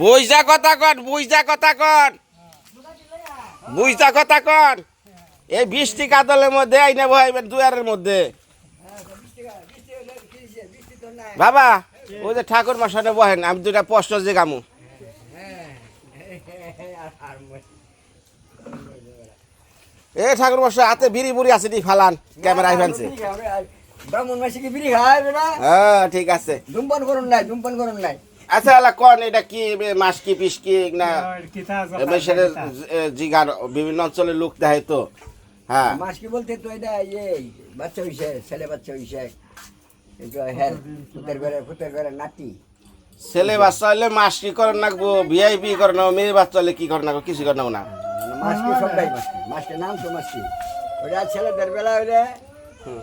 বুঝা কথা কন বুঝা কথা কন বুঝা কথা কন এই বৃষ্টি কাতলের মধ্যে আইনে বহাইবেন দুয়ারের মধ্যে। বাবা, ওই যে ঠাকুর মশানে বহেন, আমি দুটা প্রশ্ন যে গামু এ ঠাকুর মশাই, হাতে বিড়ি বুড়ি আছে নি ফালান ক্যামেরা আইভানছে ব্রাহ্মণ মাসে কি বিড়ি খায় বেটা হ্যাঁ ঠিক আছে। ধূমপান করুন নাই ধূমপান করুন নাই। আচ্ছা এলা কন এটা কি মাছ কি পিস কি না? এমএসের জিগার বিভিন্ন অঞ্চলের লোক দেয় তো। হ্যাঁ। মাস কি বলতে তো এটা এই বাচ্চা হইছে ছেলে বাচ্চা হইছে। এটা হ্যাঁ ফুতের ঘরে ফুতের ঘরে নাতি। ছেলে বাচ্চা হলে মাস কি করে নাকবো ভিআইপি করে না মেয়ে বাচ্চা হলে কি করে নাকবো কিছু করে না মাস কি সবাই মাস কি। মাসকে নাম তো মাস কি। ওটা ছেলেদের বেলা হইলে হুম।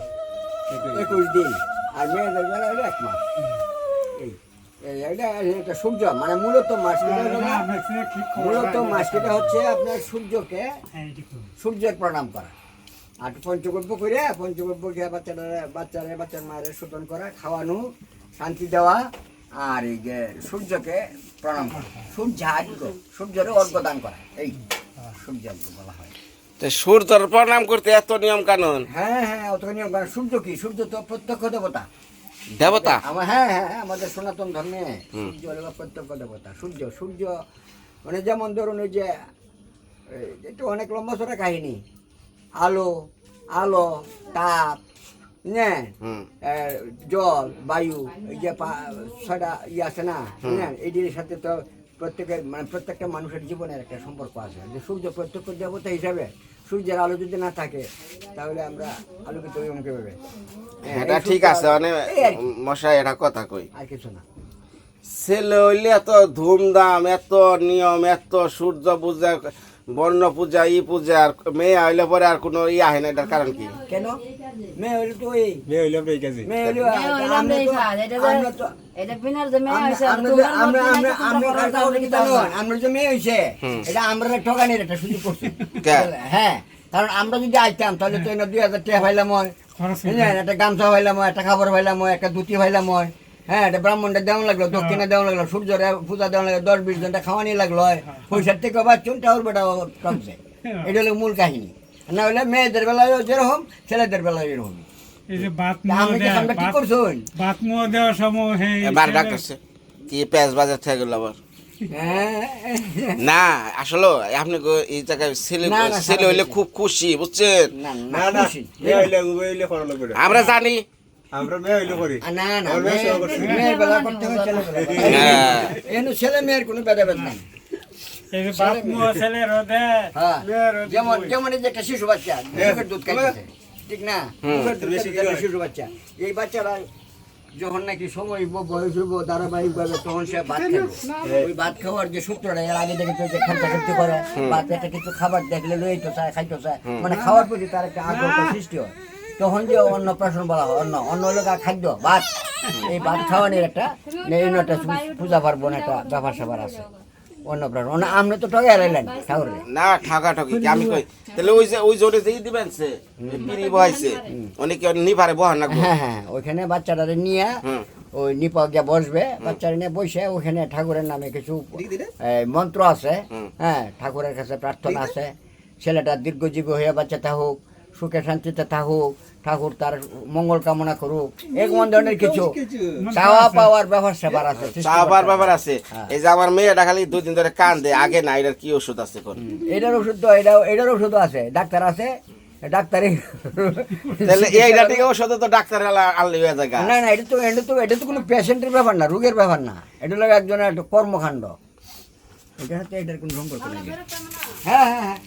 একুশ দিন। আর মেয়েদের বেলা হইলে এক মাস। এই এটা এটা সূর্য মানে মূলত মাস হলো না, মূলত মাস কেটে হচ্ছে আপনার সূর্যকে সূর্যের প্রণাম করা। আর পঞ্চগব্য করে পঞ্চগব্য খেয়ে বাচ্চারা বাচ্চারা বাচ্চার মায়ের শোধন করা খাওয়ানো শান্তি দেওয়া আর এই যে সূর্যকে প্রণাম করা। সূর্য সূর্যের অর্ঘ্য দান করা। এই সূর্য বলা হয়। তো সূর্যর প্রণাম করতে এত নিয়ম কানুন। হ্যাঁ হ্যাঁ অত নিয়ম কারণ সূর্য কি? সূর্য তো প্রত্যক্ষ দেবতা? দেবতা? আমার হ্যাঁ হ্যাঁ হ্যাঁ, আমাদের সনাতন ধর্মে সূর্য হলো প্রত্যক্ষ দেবতা। সূর্য সূর্য মানে যেমন ধরুন ওই যে একটু অনেক লম্বা চড়া কাহিনী। আলো আলো তাপ হ্যাঁ জল বায়ু এই যে ছয়টা ইয়ে আছে না? হ্যাঁ এইটির সাথে তো প্রত্যেকের মানে প্রত্যেকটা মানুষের জীবনের একটা সম্পর্ক আছে। যে সূর্য প্রত্যক্ষ দেবতা হিসাবে সূর্যের আলো যদি না থাকে তাহলে আমরা আলোকিত হই অনেক ভাবে। হ্যাঁ, এটা ঠিক আছে মানে মশা মশাই এটা কথা কই। আর কিছু না। ছেলে হইলে এত ধুমধাম এত নিয়ম এত সূর্য পূজা বর্ণ পূজা ই পূজা আর মেয়ে হইলে পরে আর কোনো ই আহে না এটার কারণ কি? কেন? মেয়ে হইলে তো এই। মেয়ে হইলাম রে কাজে। মেয়ে হইলে আমরা তো- এটা যে- আমরা তো- এটা বিনার যে মেয়ে আমরা- আমরা আমরা আমরা আমরা করো, কারটা কি কিন্তু আমরা যে মেয়ে হইছে এটা আমরা ঠকানির করছি। হ্যাঁ কারণ আমরা যদি আইতাম তাহলে তো এনে দুই হাজার টাকা পাইলাম হয়। একটা গামছা পাইলাম একটা খাবার পাইলাম একটা ধুতি পাইলাম হয়। হ্যাঁ একটা ব্রাহ্মণটা দেওয়া লাগল দক্ষিণে দেওয়া লাগল সূর্যের পূজা দেওয়া লাগল দশ বিশ জনটা খাওয়ানি লাগল। পয়সার থেকে টাউর বেটা টকছে এটা হলো মূল কাহিনী। না হলে মেয়েদের বেলায় যেরকম ছেলেদের বেলায় এরকম। এই যে বাত আপনি কি করছুন? বাত মুহ দেওয়ার সময় এবার ডাকতেছে কি পেঁয়াজ বাজার থেকে গেল আবার? হ্যাঁ। না আসলে আপনি এই জায়গায় ছেলে না, না, ছেলে হইলে খুব খুশি বুঝছেন। আমরা জানি। আমরা মেয়ে হইলে করি। না না আমার মেয়ে মেয়ে- সেবা করছে। মেয়ের বেলা করতে হয় ছেলে হ্যাঁ। এখানে ছেলে মেয়ের কোনো ভেদাভেদ নাই। এই যে বাত মুহ ছেলের দে হ্যাঁ। মেয়ের যেমন যেমন এই যে একটা শিশু বাচ্চা দুধ খাইতেছে। ঠিক না? হুম। মুখের দুধ বেশি খাইতেছে একটা কি হয়? শিশু বাচ্চা। এই বাচ্চারা যখন নাকি সময় বয়স হইব ধারাবাহিক ভাবে তখন সে ভাত খাবে। ওই ভাত খাওয়ার যে সূত্রটা এর আগে দেখে তো যে খাদ্য করে? ভাত একটা কিছু খাবার দেখলে লইতো চায় খাইতো চায় মানে খাওয়ার প্রতি তার একটা আগ্রহ সৃষ্টি হয়। তখন যে অন্ন প্রাশন বলা হয় অন্ন অন্ন হলো খাদ্য ভাত এই ভাত খাওয়ানোর একটা এই একটা পূজা পার্বণ একটা ব্যাপার স্যাপার আছে। অন্ন প্রাশন অন্য আমরা তো ঠাকুরের না ঠাকা ঠকি আমি কই তাহলে ওই যে ওই জোরে যেই দিবেন সে পিড়ি বহাইছে অনেকে নিপারে বহান না হ্যাঁ হ্যাঁ ওইখানে বাচ্চাটারে নিয়ে ওই নিপা গিয়ে বসবে বাচ্চারা নিয়ে বসে ওখানে ঠাকুরের নামে কিছু মন্ত্র আছে হ্যাঁ ঠাকুরের কাছে প্রার্থনা আছে ছেলেটা দীর্ঘজীবী হয়ে বাচ্চা থাকুক সুখে শান্তিতে থাকুক ঠাকুর তার মঙ্গল কামনা করুক। এরকম ধরনের কিছু। চাওয়া পাওয়ার ব্যাপার স্যাপার আছে চাবার ব্যাপার আছে। হ্যাঁ। এই যে আমার মেয়েটা খালি দুদিন ধরে কান দেয় আগে না এটার কি ওষুধ আছে কোন এটার ওষুধ তো এটা এটার ওষুধও আছে ডাক্তার আছে ডাক্তারে তাহলে এইটা থেকে ওষুধ তো ডাক্তার আনলে হয়ে যায় না না এটা তো এটা তো এটা তো কোনো পেশেন্টের ব্যাপার না রোগের ব্যাপার না। এটা হলো একজনের একটা কর্মকাণ্ড। এটার সাথে এটার কোনো সম্পর্ক নেই। হ্যাঁ হ্যাঁ হ্যাঁ।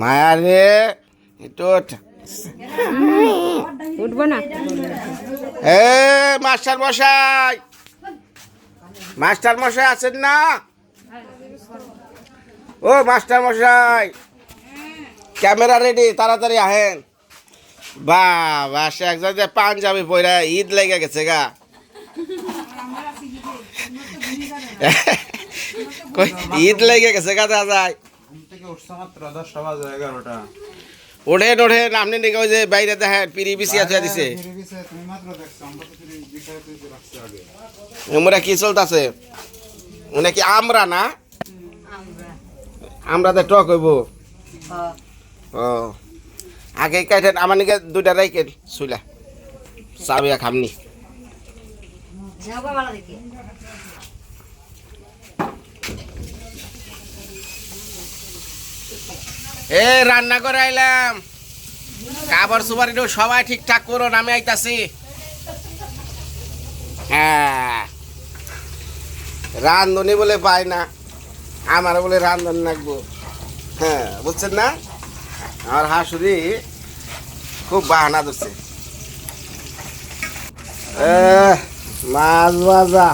মায়া রে উঠবো না? এ মাস্টার মশাই। মাস্টার মশাই আছেন না? ও মাস্টার মশাই। ক্যামেরা রেডি তাড়াতাড়ি আহেন। বাবা সে একজন যে পাঞ্জাবি পরে ঈদ লেগে গেছে গা। কই, ঈদ লেগে গেছে গা দাদাই ওঠেন ওঠেন আপনি নাকি ওই যে বাইরে দেখেন পিড়ি বিছিয়া থুয়া দিছে। ফিরে গেছে, তুমি মাত্র দেখছ আমরা কি চলতেছে? মানে কি আমরা না? আমরা। তো টক হইব? ও। আগে কাইটেন, আমার নিকে দুইটা রাইকেন শুইলা। চাবিয়া খামনি। এ, রান্না করে আইলাম। কাবার সুবার একটু সবাই ঠিকঠাক করো আমি আইতাছি। হ্যাঁ। রান্ধনি বলে পাই না, আমার বলে রান্ধন লাগবো। হ্যাঁ বুঝছেন না? আমার হাসুরি খুব বাহানা ধরছে। মাছ ভাজা।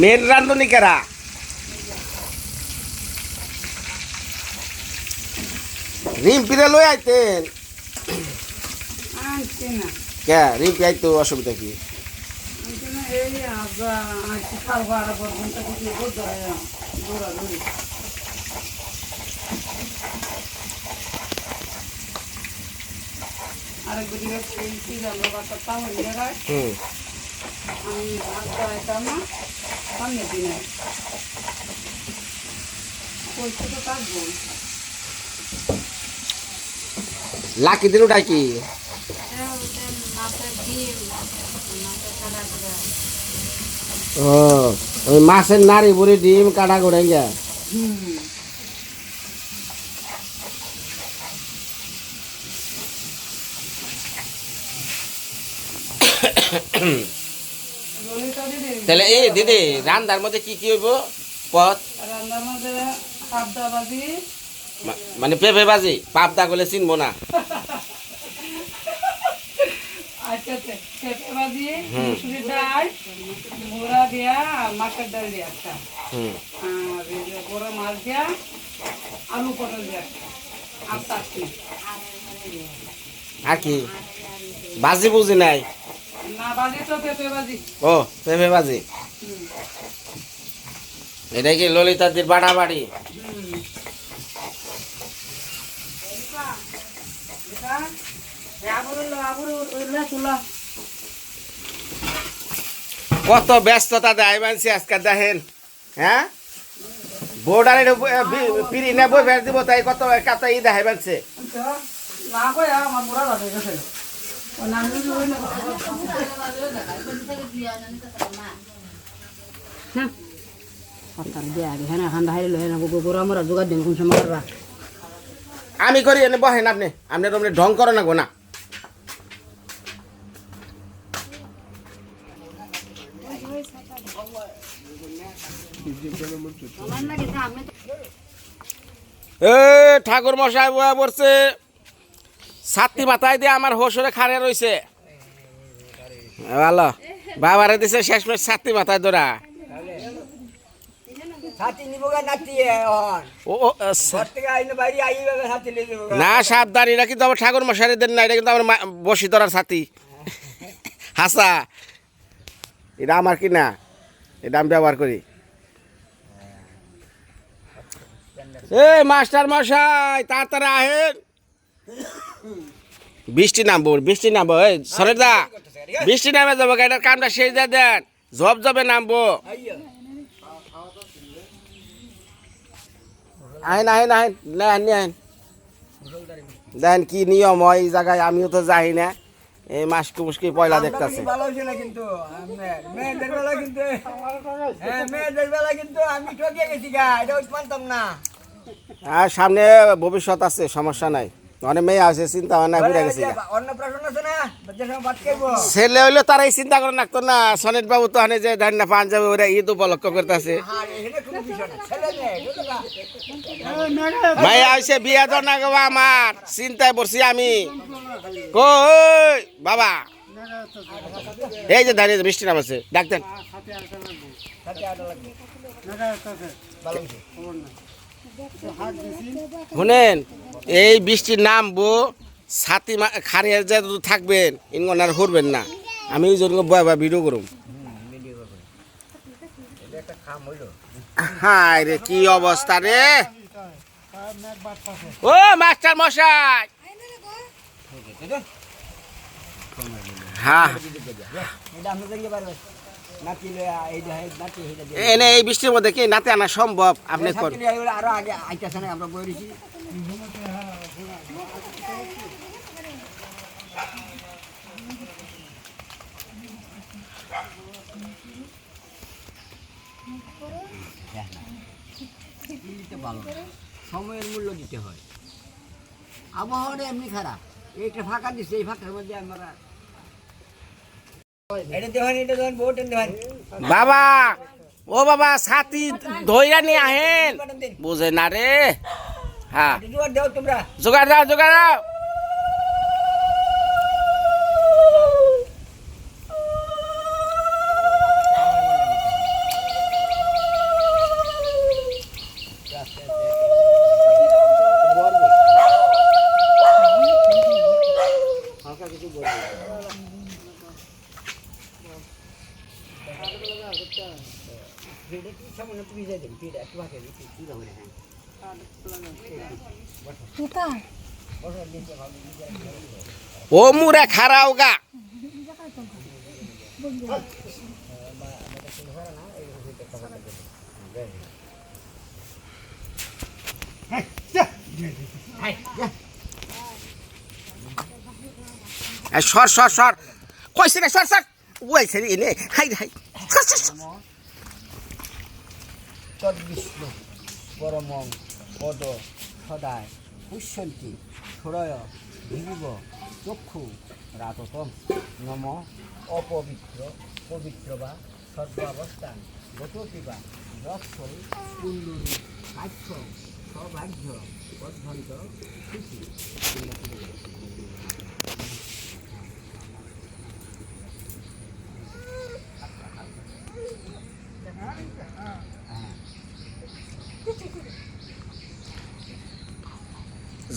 মেয়ের রান্ধনি কেরা? রিম্পিরে লই আইতেন। কে রিম্পি আইতো অসুবিধা কি? এই আজা দৌড়াদৌড়ি আরেক দিকে পেয়েছি আমরা বাচ্চা পাবো জায়গায় হুম। আমি ভাত খাওয়াইতাম না সামনে দিনে কইতে তো কাটবো লাকি দিন উঠাই কি ও। ওই মাছের নাড়ি বুড়ি ডিম কাটা করে গিয়া তাহলে এই দিদি রান্দার মধ্যে কি কি হইব? পথ রান্নার মধ্যে মানে পেঁপে বাজি পাবদা গলে চিনবো না। পেঁপে ভাজি মুসুরির ডাল মোড়া দিয়া আর মাছের ডাল দিয়া একটা। হুম। আর বড় মাছ দিয়া আলু পটল দিয়া একটা। আর চাটনি। আর কি? বাজি বুঝি নাই? না ভাজি তো পেঁপে ভাজি। ও পেঁপে বাজি এটা কি ললিতাদির বাড়া বাড়ি আবুর আবুর উল্লা তুলা কত ব্যস্ততা দেয় মানছি আজকে দেখেন হ্যাঁ বোর্ডারে পিড়ি না বই ফের দিব তাই কত কত ই দেখাই মানছে হ্যাঁ হ্যাঁ আমি করি এনে বহেন আপনি আপনি তো ঢং করো না গো না এ ঠাকুর মশাই বয়া পড়ছে। ছাত্রী মাথায় দিয়ে আমার হোসরে খারে রইছে। ভালো। বাবারে দিছে শেষ মেশ ছাত্রী মাথায় ধরা। সাথী নিব গা নাতি এখন ও ও, আ, সা- ঘর থেকে আইনে বাইরে আইবে সাথী লিয়ে দেবো না সাবধান এটা কিন্তু আমার ঠাকুর মশারি দেন না এটা কিন্তু আমার বসি ধরার সাথী হাসা। এটা আমার কি না এটা আমি ব্যবহার করি। এ মাস্টার মশাই তাড়াতাড়ি আহেন। বৃষ্টি নামবো বৃষ্টি নামবো। এই বৃষ্টি নামে যাব কামটা শেষ দিয়ে দেন। জব জবে নামবো। আহেন আহেন আহেন না আহেন। দেন কি নিয়ম হয় এই জায়গায় আমিও তো যাই না। এই মাসকে মুসকি পয়লা দেখতেছে। ভালো হয়েছে কিন্তু মেয়েদের বেলা কিন্তু হ্যাঁ মেয়েদের বেলা কিন্তু আমি ঠকে গেছি গা এটা মানতাম না। আর সামনে ভবিষ্যৎ আছে সমস্যা নাই। অনেক মেয়ে আছে চিন্তা ভাবনা ঘুরে গেছে ছেলে হইলে তারাই চিন্তা করে রাখতো না। সনেট বাবু তো হানে যে ধান না পান যাবে ওরা ঈদ উপলক্ষ করতেছে? ভাই আইসে বিয়া তো না গো আমার। চিন্তায় পড়ছি আমি। কই বাবা? এই যে দাঁড়িয়ে বৃষ্টি নামাছে ডাকতেন শুনেন, এই বৃষ্টির নামবো, ছাতি খারিয়ে যে থাকবেন ইনগন আর হরবেন না। আমি ওই জন্য বয় বয় ভিডিও করুম। হায় রে, কি অবস্থা রে? ও, মাস্টার মশাই! হ্যাঁ এনে এই বৃষ্টির মধ্যে কি নাতে আনা সম্ভব? আপনি আরও আগে আইতাছে না আমরা বই দিতে ভালো সময়ের মূল্য দিতে হয়। আবহাওয়াটা এমনি খারাপ। এইটা ফাঁকা দিচ্ছে এই ফাঁকার মধ্যে আমরা এটা দেখেন এটা দেখেন বহুত দেখেন বাবা ও বাবা সাথী ধৈরা নিয়ে আহেন। বুঝে না রে? হ্যাঁ। জোয়ার দাও তোমরা। জোগাড় দাও জোগাড় দাও হালকা কিছু বলব সামনে তুমি যাই দেন পিঠা একটু ভাগে দিচ্ছি কি হবে না ও মুরে খারাও গা। সর সর সর। কইছে রে সর সর। রে, এনে। High high. পরমং, পদ, সদায়। পুষ্যন্তি ষোড়য় ভিগুব চক্ষু, রাততম। নম, অপবিত্র, পবিত্র বা সর্বাবস্থান গতটি বা দর্শন কুণ্ডুরি কাক্ষ সৌভাগ্য অধ্যন্ত সুখী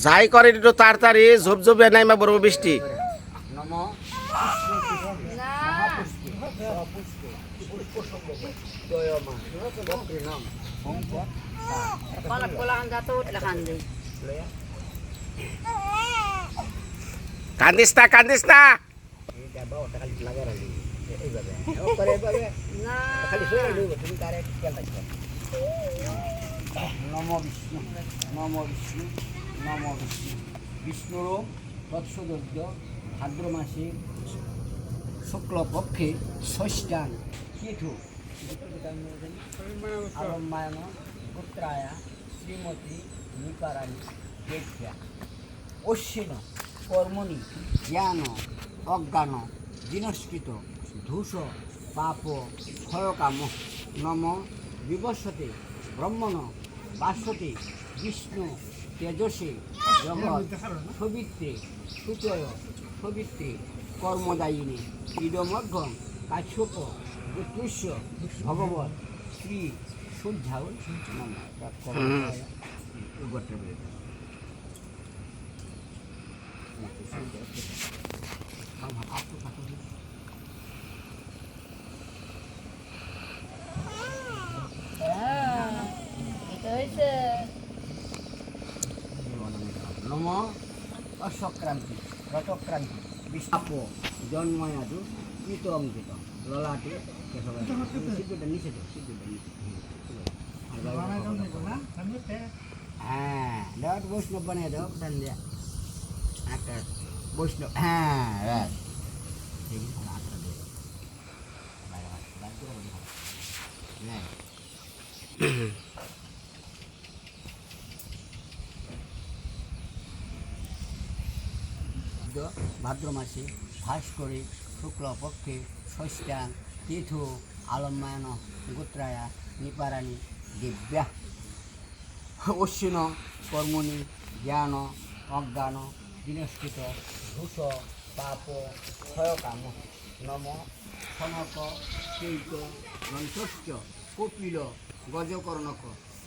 যাই করে একটু তাড়াতাড়ি ঝোপঝোপে নাইমা বড় বৃষ্টি। কান্দিস না কান্দিস না। নম বিষ্ণু নম বিষ্ণু। নম বিষ্ণু বিষ্ণুর তৎসদর্য ভাদ্র মাসে শুক্লপক্ষে ষষ্ঠান, কেতু, আরম্যায়ন পুত্রায়া শ্রীমতী নিকারাণী দেখ্যা অশ্বিন, কর্মণি, জ্ঞান, অজ্ঞান দিনস্কৃত ধূস, পাপ, ক্ষয়কাম, নম বিবস্বতে ব্রহ্মণ, বাসতে, বিষ্ণু তেজসে জগৎ সবিত্রে সুচয় সবিত্রে কর্মদায়িনী ইডমধ্যম কাশ্যপ জ্যোতিষ্য ভগবত শ্রী সূর্যাও নম গোটা বেড়ে নম অসক্রান্তি রটক্রান্তি বিশাপ জন্ময়াদু কৃত অঙ্কিত ললাটে সিদ্ধটা নিচে দাও সিদ্ধটা নিচে হ্যাঁ দাও একটু বৈষ্ণব বানিয়ে দাও টান দিয়া একটা বৈষ্ণব হ্যাঁ রাইট ঠিক আছে আটটা দিয়ে দাও বাইরে বাইরে বাইরে করে বলি হ্যাঁ ভাদ্র- মাসে ভাস করে শুক্লপক্ষে ষষ্ঠান তীর্থ, আলম্বায়ন, গোত্রায়া, নিপারাণী, দিব্যা, অশ্বিন, কর্মণি, জ্ঞান, অজ্ঞান দিনস্কৃত ঘুষ, পাপ, ক্ষয়কাম, নম, সনক, চৈত গ্রন্থশ্চ কপিল, গজকর্ণক,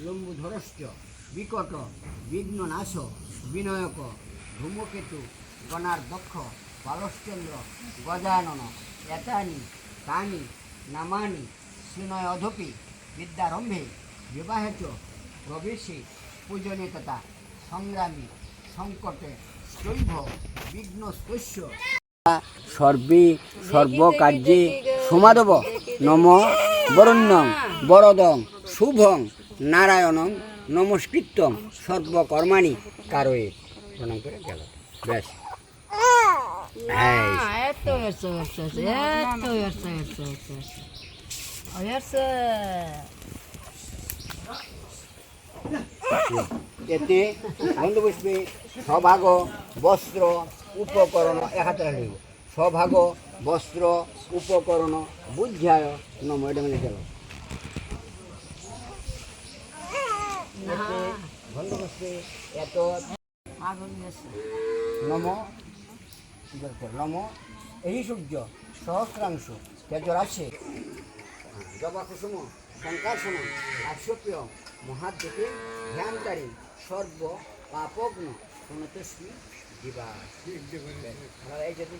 লম্বুধরশ্চ, বিকট, বিঘ্ননাশ, বিনয়ক, ধূমকেতু গণার্দক্ষ বালশ্চন্দ্র গজানন, এতানি তানি নামানি শ্রীনয় অধপি, বিদ্যারম্ভে, বিবাহেচ, প্রবেশে পূজনীয়তা সংগ্রামী, সংকটে শৈভ বিঘ্ন শস্য সর্বে, সর্বকার্যে সমাধব, নম বরণ্যং, বরদং, শুভং, নারায়ণং, নমস্কৃত্যং, সর্বকর্মাণি, কারয়ে, প্রণাম করে গেল। ব্যাস। এত হয়েছে হয়েছে এত হয়েছে হয়েছে হয়েছে হয়েছে এতে বন্ধু পুষ্পে সভাগ বস্ত্র উপকরণ একাত্র লিখব সভাগ বস্ত্র উপকরণ বুদ্ধ্যায় নম এটা মানে গেল। বন্ধু পুষ্পে এত আগুন গেছে নম, এই সূর্য সহস্রাংশ তেজর আছে। জবা কুসুম শঙ্কার আশ্বপ্রিয় মহাদ্যোগে ধ্যানকারী, সর্ব পাপগ্ন, সনতস্মি দিবা। এই যদি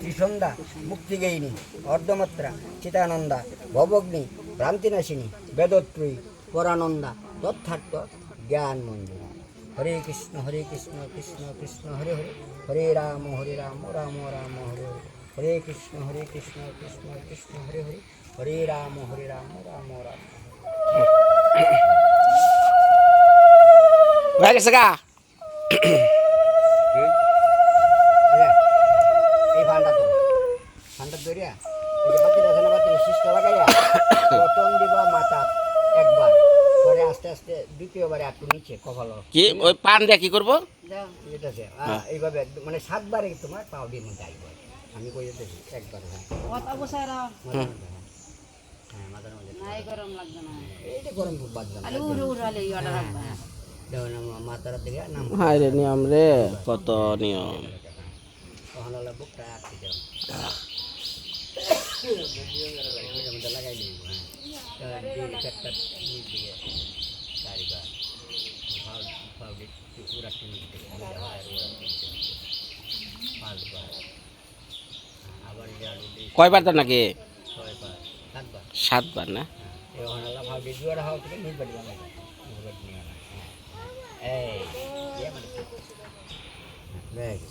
ত্রিসন্ধ্যা মুক্তিগেয়িনী অর্ধমাত্রা, চিতানন্দা, ভবগ্নি, ভ্রান্তিনাশিনী, বেদত্রয়ী, পরানন্দা, তথার্থ জ্ঞান মঞ্জুরি হরে কৃষ্ণ হরে কৃষ্ণ কৃষ্ণ কৃষ্ণ হরে হরে। হরে রাম হরে রাম রাম রাম হরে হরে। হরে কৃষ্ণ হরে কৃষ্ণ কৃষ্ণ কৃষ্ণ হরে হরে। হরে রাম হরে রাম রাম রাম। হয়ে গেছে গা? এই ভান্ডা তো। ভান্ডা ধরিয়া। এই যে বাতিটা আছে না বাতিটা শিষ্টা লাগাইয়া প্রথম দিবা মাথা একবার। পরে আস্তে আস্তে দ্বিতীয়বারে একটু নিচে কপাল। কি? ওই পান দিয়ে কি করব? ঠিক আছে আহ, এইভাবে একদম মানে সাতবারে তোমার পাও দিয়ে মধ্যে আসবে আমি কই যেতেছি একবার হ্যাঁ। হ্যাঁ। হ্যাঁ। যে কত? নিয়ম বুকটা? লাগাই দিব হ্যাঁ। দুই চারটা নিচ দিকে চারিবার ফাউ ফাউ নিচ দিকে পাঁচবার আবার কয়বার তো নাকি? ছয়বার সাতবার। সাতবার না? এই ওখানে ভাউ দিয়ে জোয়ার হাওয়া থেকে নিচ বাড়ি বানাই নিচ বাড়ি নিয়ে আনা এই বেশ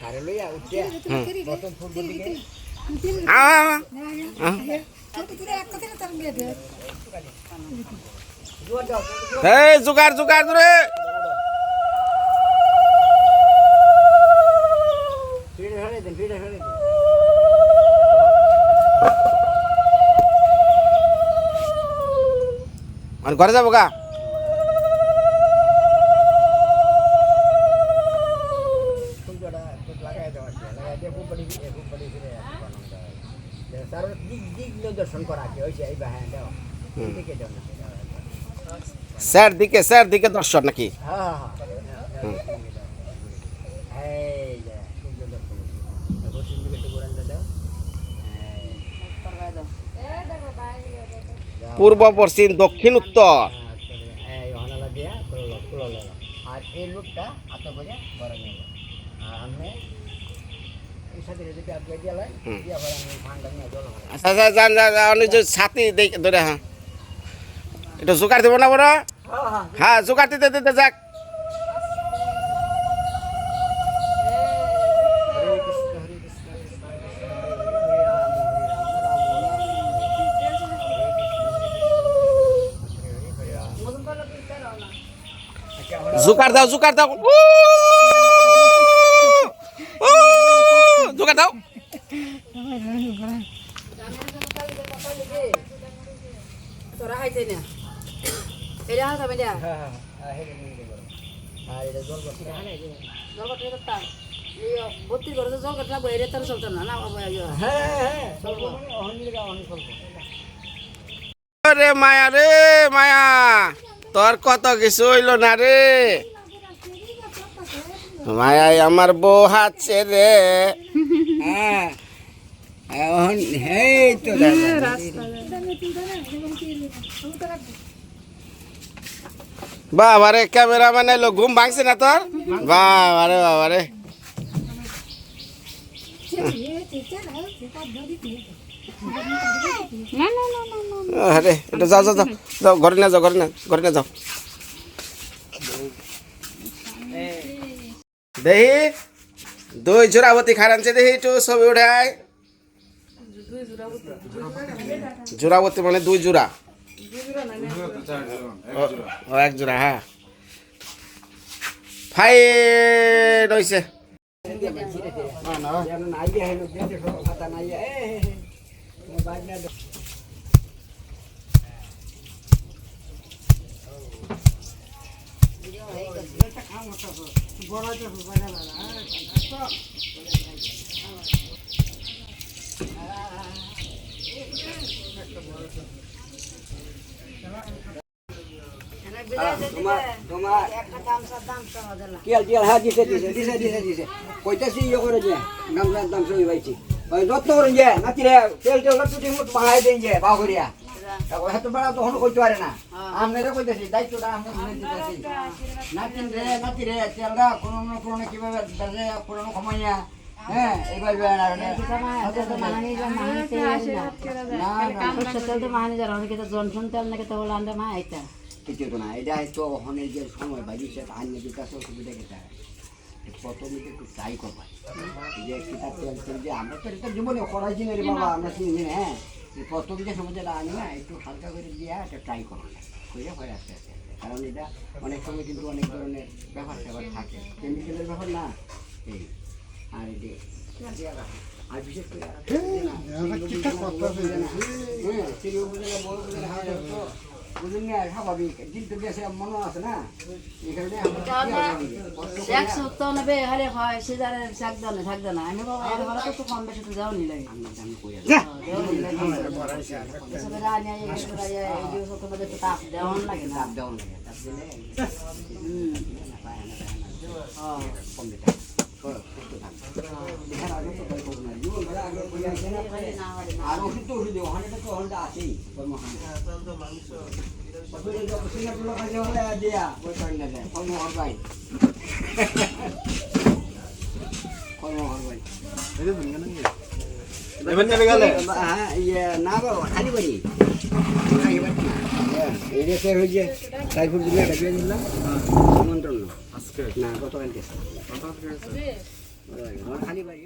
কারে লইয়া উঠিয়া প্রথম ফুটবল দিকে আ, আ, আ। জোয়ার দাও এই জোগাড় জোগাড় ধরে। আর ঘরে যাব গা ফুলজোড়া একটু লাগাই দেওয়া আছে লাগাই দিয়ে ফুলবাড়ি ফিরে ফুলবাড়ি ফিরে তার দিক দিক নিদর্শন করা আছে ওই যে এই বা হ্যাঁ দেওয়া দিকে দেওয়া না স্যার দিকে স্যার দিকে দর্শন নাকি? পূর্ব, পশ্চিম, দক্ষিণ, উত্তর। আর এই লোকটা হাত করে বড় নেব আর আমি আচ্ছা আচ্ছা যান যান ধরে হ্যাঁ। এটা জোগাড় দেবো না বড়? হ্যাঁ জোগাড় দিতে দিতে যাক। জোকার দাও জোকার কৃষ্ণ কৃষ্ণ কৃষ্ণ হরে হরে হরে রাম হরে রাম রাম রাম হরে কৃষ্ণ হরে রাম আচ্ছা হরে জোগাড় দাও জোগাড় দাও উ! উ! জোগাড় দাও তোরা খাইছে না এটা হাত হবে না হ্যাঁ হ্যাঁ হ্যাঁ হেরে নিয়ে গেল আর এটা জল বসে জল কাটতে করতাম ভর্তি করে তো জল কাটতে লাগবে এটা তার চলতো না না বাবা ইয়ে। হ্যাঁ হ্যাঁ স্বল্প মানে অহন লিগা অহন স্বল্প রে মায়া রে মায়া। তোর কত কিছু হইল না রে? মায়াই আমার বউ হাত রে। হ্যাঁ। তো বাবা রে ক্যামেরা মানে লো ঘুম ভাঙছে না তোর? বাবা রে বাবা রে না না না না এটা যাও যাও যাও। যাও, ঘরে না যাও, ঘরে না ঘরে না যাও। দেহি, দুই জোড়াবতী খারানছে দেহি একটু, ছবি উঠায় জোড়াবতী মানে দুই জোড়া। এক জোড়া হ্যাঁ। ফাইন হয়েছে গামছার টিয়াল হ্যাঁ দিছে দিছে দিছে দিছে দিছে। কইতাছি ইয়ে করে যে গামলার দাম সই পাইছি যত্ন করে যে নাতি রে তেল টেল লটু টিম বাহাই দেন যে বাউ করিয়া। তারপর হাতে বাড়া তখন কইতে পারে না। আমরা কইতাছি দায়িত্বটা আমরা শুনে দিতেছি। নাতিন রে নাতি রে তেলটা কোনো না কোনো কীভাবে দাজে কোনো কমাইয়া হ্যাঁ না। জনসন তেল নাকি তো আমরা মা এটা কিছু তো না এটা তো যে সময় বাজি সে আন্য বিকাশ অসুবিধা কেটে প্রথমে একটু ট্রাই করবা যে কিতাব তেল তেল যে আমরা তো এটা জীবনে করাইছি না রে বাবা আমরা চিনি হ্যাঁ এই প্রথম যে সময়টা আনি না একটু হালকা করে দিয়ে ট্রাই করো করে পরে আস্তে। কারণ এটা অনেক সময় কিন্তু অনেক ধরনের ব্যাপার স্যাপার থাকে কেমিক্যালের ব্যাপার না এই আর এটি আর বিশেষ করে। হ্যাঁ, বড় না, না, স্বাভাবিক কিন্তু বেশি মনে আছে না? করে এক সপ্তাহ নেবে হলে হয় সিজারে শাক দানে থাক দানা আমি বাবা এর ভালো তো কম বেশি তো যাও নি তো তাপ দেওয়ান লাগে না চাপ দেওয়া লাগে, দিলে না। না, না। কম দিতে আর ওষুধ তো ওষুধ ওখানে তো ওখানটা আছেই, না খালি বাড়ি। না। হ্যাঁ, স্যার ওই যে সাইফুল একটা দিয়ে দিলাম। আমন্ত্রণ। না, গতকালকে। খালি বাড়ি